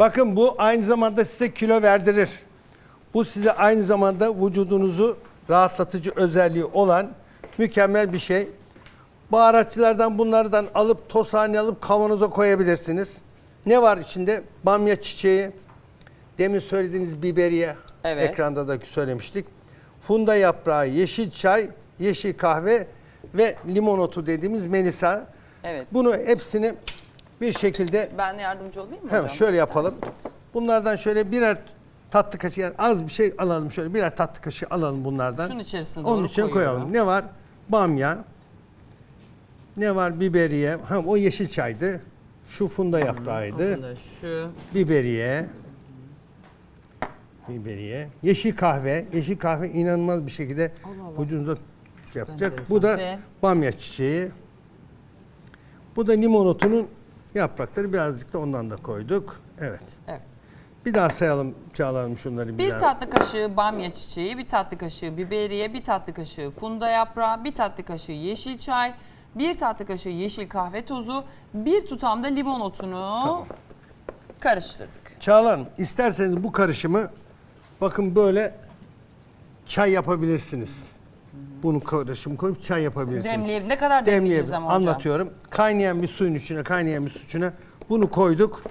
Bakın bu aynı zamanda size kilo verdirir. Bu size aynı zamanda vücudunuzu rahatlatıcı özelliği olan mükemmel bir şey. Baharatçılardan bunlardan alıp toz haline alıp kavanoza koyabilirsiniz. Ne var içinde? Bamya çiçeği, demin söylediğiniz biberiye, Evet. ekranda da söylemiştik. Funda yaprağı, yeşil çay, yeşil kahve ve limon otu dediğimiz melisa. Evet. Bunu hepsini bir şekilde Ben yardımcı olayım mı hocam? şöyle yapalım. Bunlardan şöyle birer tatlı kaşığı yani az bir şey alalım şöyle birer tatlı kaşığı alalım bunlardan. Şunun içerisine Onun doğru koyuyorum. koyalım. Ne var? Bamya. Ne var? Biberiye. Ha o yeşil çaydı. Şu funda yaprağıydı. Aslında şu Biberiye. Biberiye. Yeşil kahve. Yeşil kahve inanılmaz bir şekilde Allah yapacak. Bu da bamya çiçeği. Bu da limon otunun yaprakları. Birazcık da ondan da koyduk. Evet. evet. Bir daha sayalım, çağıralım şunları bir, Bir daha. tatlı kaşığı bamya çiçeği, bir tatlı kaşığı biberiye, bir tatlı kaşığı funda yaprağı, bir tatlı kaşığı yeşil çay, bir tatlı kaşığı yeşil kahve tozu, bir tutam da limon otunu karıştırdık. Çağlar Hanım, isterseniz bu karışımı bakın böyle çay yapabilirsiniz. Bunu karışım koyup çay yapabilirsiniz. Demleyip ne kadar demleyeceğiz Demleyelim. ama hocam? Anlatıyorum. Kaynayan bir suyun içine, kaynayan bir su içine bunu koyduk.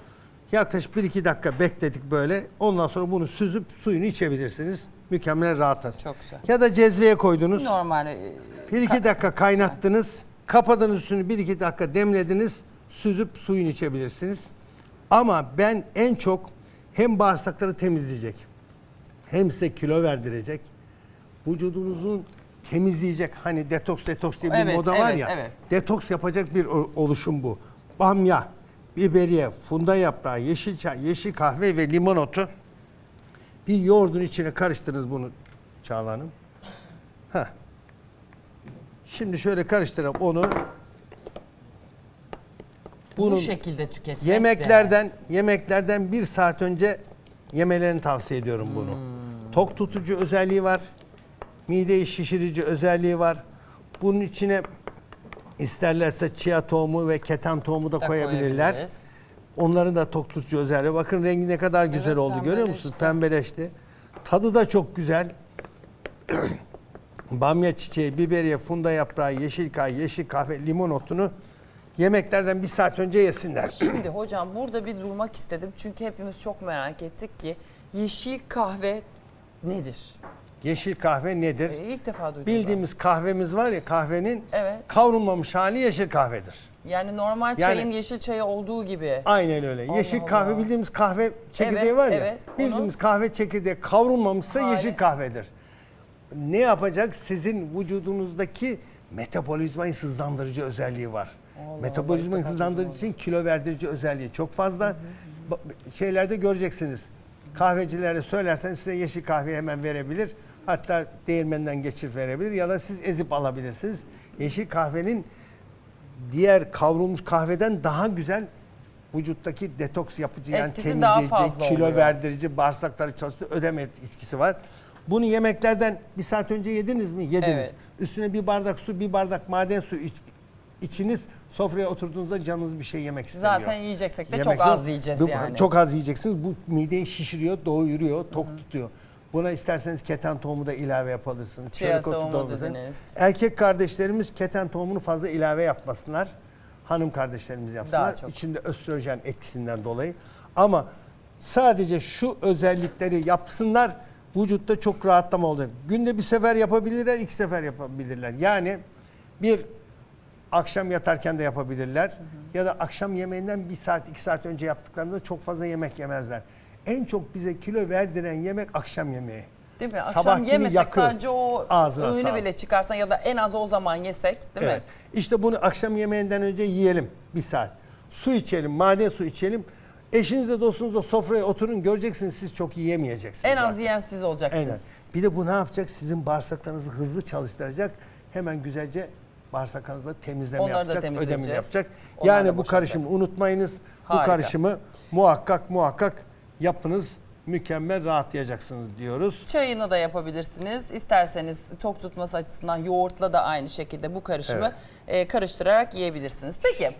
Yaklaşık 1-2 dakika bekledik böyle. Ondan sonra bunu süzüp suyunu içebilirsiniz. Mükemmel rahatlar. Çok güzel. Ya da cezveye koydunuz. Normal e, 1-2 dakika kaynattınız. Kapadınız üstünü 1-2 dakika demlediniz. Süzüp suyunu içebilirsiniz. Ama ben en çok hem bağırsakları temizleyecek hem size kilo verdirecek. Vücudunuzun temizleyecek hani detoks detoks diye bir Evet, moda var evet, ya. evet. Detoks yapacak bir o- oluşum bu. Bamya, biberiye, funda yaprağı, yeşil çay, yeşil kahve ve limon otu. Bir yoğurdun içine karıştırınız bunu Çağla Hanım. Heh. Şimdi şöyle karıştıralım onu. Bunun bu şekilde tüketmek de- yemeklerden yemeklerden bir saat önce yemelerini tavsiye ediyorum bunu. Tok tutucu özelliği var. Mideyi şişirici özelliği var. Bunun içine isterlerse chia tohumu ve keten tohumu da, Da koyabilirler. Onların da tok tutucu özelliği. Bakın rengi ne kadar güzel Evet, oldu görüyor musunuz? Pembeleşti. Tadı da çok güzel. Bamya çiçeği, biberiye, funda yaprağı, yeşil kay, yeşil kahve, limon otunu yemeklerden bir saat önce yesinler. Şimdi hocam burada bir durmak istedim çünkü hepimiz çok merak ettik ki yeşil kahve nedir? Yeşil kahve nedir? Ee, ilk defa duydum Bildiğimiz kahvemiz var ya kahvenin Evet. kavrulmamış hali yeşil kahvedir. Yani normal Yani- çayın yeşil çayı olduğu gibi. Aynen öyle. Allah yeşil Allah. kahve bildiğimiz kahve çekirdeği Evet, var ya. evet. Bildiğimiz kahve çekirdeği kavrulmamışsa Hali. yeşil kahvedir. Ne yapacak? Sizin vücudunuzdaki metabolizmayı hızlandırıcı özelliği var. Allah Metabolizmayı ilk defa hızlandırıcı için kilo verdirici özelliği çok fazla. Ba- Şeylerde göreceksiniz. Kahvecilere söylerseniz size yeşil kahve hemen verebilir. Hatta değirmenden geçir verebilir ya da siz ezip alabilirsiniz. Yeşil kahvenin diğer kavrulmuş kahveden daha güzel vücuttaki detoks yapıcı yani Etkisi temizleyici, kilo oluyor. verdirici, bağırsakları çalıştırıcı ödeme etkisi var. Bunu yemeklerden bir saat önce yediniz mi? Yediniz. Evet. Üstüne bir bardak su, bir bardak maden suyu iç, içiniz. Sofraya oturduğunuzda canınız bir şey yemek istemiyor. Zaten yiyeceksek de Yemek çok az yiyeceğiz Bu- yani. Çok az yiyeceksiniz. Bu mideyi şişiriyor, doyuruyor, tok tutuyor. Buna isterseniz keten tohumu da ilave yapabilirsiniz. Chia tohumu dolması. dediniz. Erkek kardeşlerimiz keten tohumunu fazla ilave yapmasınlar. Hanım kardeşlerimiz yapsınlar. Daha çok. İçinde östrojen etkisinden dolayı. Ama sadece şu özellikleri yapsınlar vücutta çok rahatlama olacak. Günde bir sefer yapabilirler, iki sefer yapabilirler. Yani bir akşam yatarken de yapabilirler. Ya da akşam yemeğinden bir saat, iki saat önce yaptıklarında çok fazla yemek yemezler. En çok bize kilo verdiren yemek akşam yemeği. Değil mi? Akşam Sabahkini yemesek yakıyor. sadece o Ağzına öğünü sağlık. bile çıkarsan ya da en az o zaman yesek değil evet. mi? İşte bunu akşam yemeğinden önce yiyelim bir saat. Su içelim, maden su içelim. Eşinizle dostunuzla sofraya oturun göreceksiniz siz çok yiyemeyeceksiniz. En az zaten. yiyen siz olacaksınız. Aynen. Bir de bu ne yapacak? Sizin bağırsaklarınızı hızlı çalıştıracak. Hemen güzelce bağırsaklarınızda temizleme Onları yapacak, ödemini yapacak. Onlar yani bu karışımı unutmayınız. Harika. Bu karışımı muhakkak muhakkak yapınız. Mükemmel rahatlayacaksınız diyoruz. Çayını da yapabilirsiniz. İsterseniz tok tutması açısından yoğurtla da aynı şekilde bu karışımı e, karıştırarak yiyebilirsiniz. Peki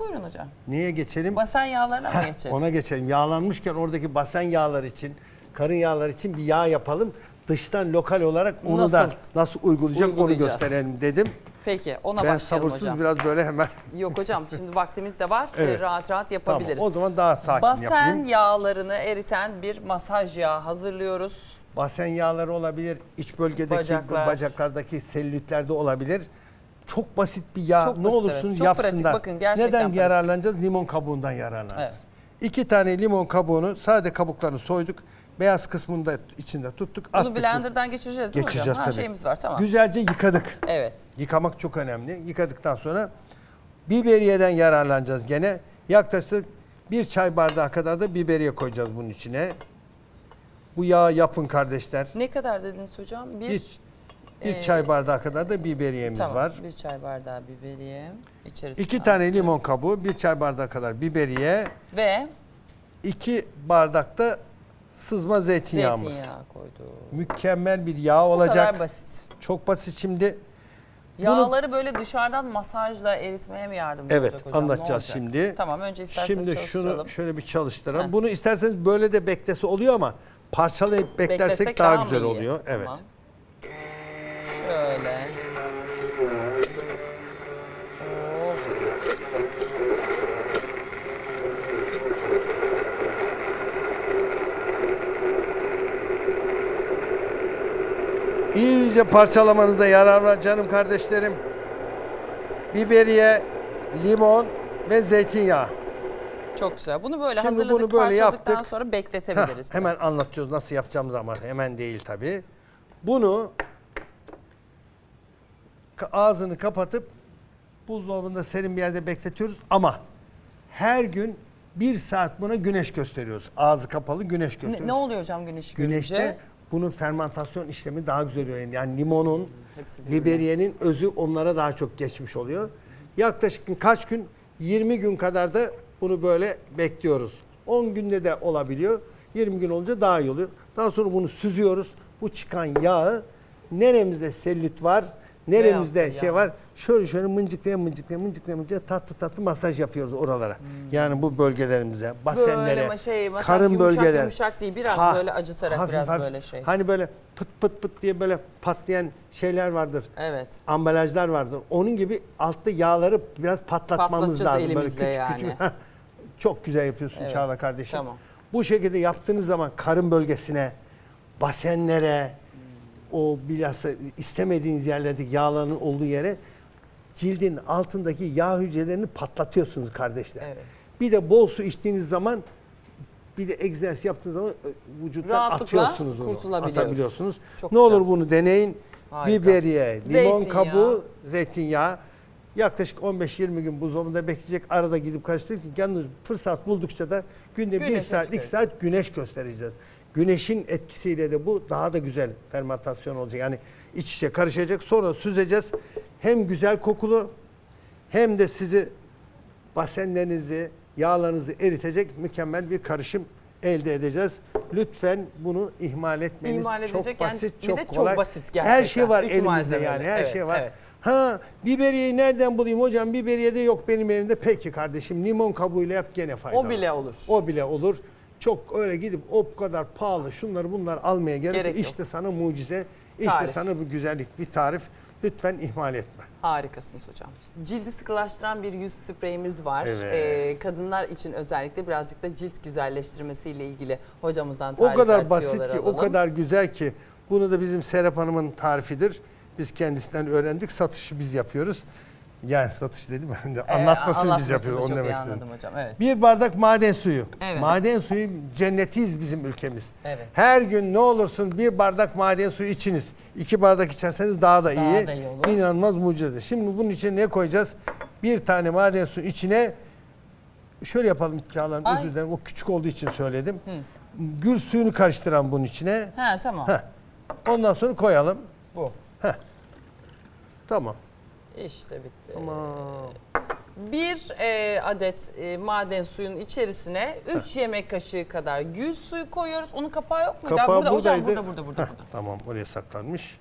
Buyurun hocam. Neye geçelim? Basen yağlarına mı Heh, geçelim? Ona geçelim. Yağlanmışken oradaki basen yağları için, karın yağları için bir yağ yapalım. Dıştan lokal olarak onu da Nasıl? nasıl uygulayacak onu gösterelim dedim. Peki ona ben başlayalım sabırsız hocam. biraz böyle hemen. Yok hocam şimdi vaktimiz de var. Ee, Evet. rahat rahat Tamam. yapabiliriz. O zaman daha sakin Basen yapayım. yağlarını eriten bir masaj yağı hazırlıyoruz. Basen yağları olabilir. iç bölgedeki Bacaklar. bacaklardaki selülitlerde olabilir. Çok basit bir yağ. Çok ne basit, olursun evet. Çok yapsınlar. pratik, bakın Neden pratik. yararlanacağız? Limon kabuğundan yararlanacağız. Evet. İki tane limon kabuğunu sade kabuklarını soyduk. Beyaz kısmını da içinde tuttuk. Bunu attık. blenderdan geçireceğiz değil mi Geçireceğiz hocam? Ha, tabii. şeyimiz var tamam. Güzelce yıkadık. Evet. Yıkamak çok önemli. Yıkadıktan sonra biberiyeden yararlanacağız gene. Yaklaşık bir çay bardağı kadar da biberiye koyacağız bunun içine. Bu yağı yapın kardeşler. Ne kadar dediniz hocam? Bir, Bir, bir e, çay bardağı kadar da biberiyemiz tamam, var. Bir çay bardağı biberiye. içerisine İki tane attık. limon kabuğu, bir çay bardağı kadar biberiye, Ve iki bardak da sızma zeytinyağımız. zeytinyağı koyduk. Mükemmel bir yağ Bu olacak. kadar basit. Çok basit şimdi. Bunu- Yağları böyle dışarıdan masajla eritmeye mi yardımcı Evet, olacak hocam? Ne anlatacağız şimdi. Tamam önce isterseniz Şimdi şunu şöyle bir çalıştıralım. Heh. Bunu isterseniz böyle de beklese oluyor ama parçalayıp beklersek Beklesek daha, mı güzel iyi? oluyor. Evet. Tamam. Şöyle. İyice parçalamanızda yarar var canım kardeşlerim. Biberiye, limon ve zeytinyağı. Çok güzel. Bunu böyle Şimdi hazırladık, bunu böyle parçaladıktan yaptık. sonra Heh, bekletebiliriz. hemen biraz. anlatıyoruz nasıl yapacağımız ama hemen değil tabii. Bunu ağzını kapatıp buzdolabında serin bir yerde bekletiyoruz ama her gün bir saat buna güneş gösteriyoruz. Ağzı kapalı güneş gösteriyoruz. Ne, ne oluyor hocam güneşi Güneşte görünce? Bunun fermentasyon işlemi daha güzel oluyor. Yani limonun, biberiyenin özü onlara daha çok geçmiş oluyor. Yaklaşık kaç gün? 20 gün kadar da bunu böyle bekliyoruz. 10 günde de olabiliyor. 20 gün olunca daha iyi oluyor. Daha sonra bunu süzüyoruz. Bu çıkan yağı neremizde selülit var, neremizde şey var. Şöyle şöyle mıncıklaya mıncıklaya mıncıklaya mıncıklaya tatlı tatlı masaj yapıyoruz oralara. Yani bu bölgelerimize, basenlere, Böyle şey, masaj karın yumuşak bölgeler. yumuşak değil, biraz Ha, böyle acıtarak hafif biraz hafif. böyle şey. Hani böyle pıt pıt pıt diye böyle patlayan şeyler vardır. Evet. Ambalajlar vardır. Onun gibi altta yağları biraz patlatmamız lazım. Böyle küçük yani. küçük. Çok güzel yapıyorsun Evet, Çağla kardeşim. tamam. Bu şekilde yaptığınız zaman karın bölgesine, basenlere, o bilhassa istemediğiniz yerlerdeki yağların olduğu yere cildin altındaki yağ hücrelerini patlatıyorsunuz kardeşler. Evet. Bir de bol su içtiğiniz zaman bir de egzersiz yaptığınız zaman ö, vücuttan Rahatlıkla atıyorsunuz onu. Atabiliyorsunuz. Çok ne güzel. olur bunu deneyin. Harika. Biberiye, limon Zeytinyağı. kabuğu, zeytinyağı. Yaklaşık 15-20 gün buzdolabında bekleyecek. Arada gidip karıştırırken yalnız fırsat buldukça da günde Güneşe saat, iki çıkaracağız. saat güneş göstereceğiz. Güneşin etkisiyle de bu daha da güzel fermentasyon olacak. Yani iç içe karışacak. Sonra süzeceğiz. Hem güzel kokulu hem de sizi basenlerinizi, yağlarınızı eritecek mükemmel bir karışım elde edeceğiz. Lütfen bunu ihmal etmeyiniz. İhmal çok yani basit, bir çok de çok kolay. basit Her gerçekten. şey var Üç elimizde malzemeli. yani. Her Evet, şey var. evet. Ha, biberiyeyi nereden bulayım hocam? Biberiye de yok benim evimde. Peki kardeşim limon kabuğuyla yap gene faydalı. O bile olur. O bile olur. Çok öyle gidip o kadar pahalı şunları bunlar almaya gerek, Gerek yok. İşte sana mucize, işte Tarif. sana bu güzellik, bir tarif. Lütfen ihmal etme. Harikasınız hocam. Cildi sıkılaştıran bir yüz spreyimiz var. Evet. Ee, kadınlar için özellikle birazcık da cilt güzelleştirmesiyle ilgili hocamızdan O tarifler, kadar basit ki, o alalım. kadar güzel ki. Bunu da bizim Serap Hanım'ın tarifidir. Biz kendisinden öğrendik. Satışı biz yapıyoruz. Yani satış dedim ben de. Anlatmasını biz yapıyoruz. Onu demek istedim. hocam. Evet. Bir bardak maden suyu. Evet. Maden suyu cennetiyiz bizim ülkemiz. Evet. Her gün ne olursun bir bardak maden suyu içiniz. İki bardak içerseniz daha da Daha iyi. da iyi olur. İnanılmaz mucizedir. Şimdi bunun içine ne koyacağız? Bir tane maden suyu içine şöyle yapalım Çağlar'ın Ay. özür dilerim. O küçük olduğu için söyledim. Gül suyunu karıştıran bunun içine. Ha tamam. Heh. Ondan sonra koyalım. Bu. Tamam. İşte bitti. Tamam. Bir e, adet e, maden suyun içerisine 3 yemek kaşığı kadar gül suyu koyuyoruz. Onun kapağı yok mu? Kapağı burada hocam buradaydı. burada burada burada. Burada. Tamam oraya saklanmış.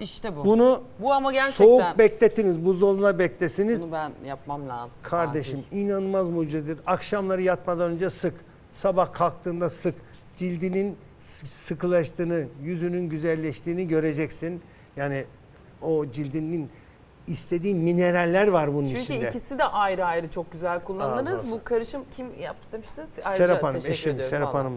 İşte bu. Bunu Bu ama gerçekten soğuk bekletiniz, buzdolabına beklesiniz. bunu ben yapmam lazım. Kardeşim Acil. inanılmaz mucizedir. Akşamları yatmadan önce sık. Sabah kalktığında sık. Cildinin s- sıkılaştığını, yüzünün güzelleştiğini göreceksin. Yani o cildinin istediği mineraller var bunun Çünkü içinde. ikisi de ayrı ayrı çok güzel sağlık. Bu karışım kim yaptı demiştiniz? Ayrıca Serap Hanım, eşim Serap vallahi. Hanım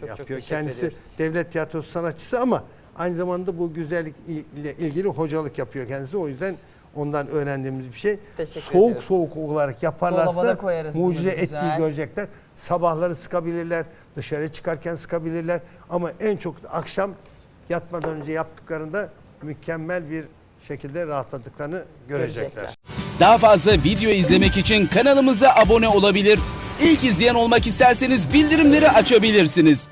Çok çok yapıyor. teşekkür Kendisi ediyoruz. devlet tiyatrosu sanatçısı ama aynı zamanda bu güzellik ile ilgili hocalık yapıyor kendisi. O yüzden ondan öğrendiğimiz bir şey. Teşekkür soğuk ediyoruz. soğuk olarak yaparlarsa mucize etkiyi görecekler. Sabahları sıkabilirler, dışarı çıkarken sıkabilirler ama en çok akşam yatmadan önce yaptıklarında mükemmel bir şekilde rahatladıklarını görecekler. Görecekler. Daha fazla video izlemek için kanalımıza abone olabilir. İlk izleyen olmak isterseniz bildirimleri açabilirsiniz.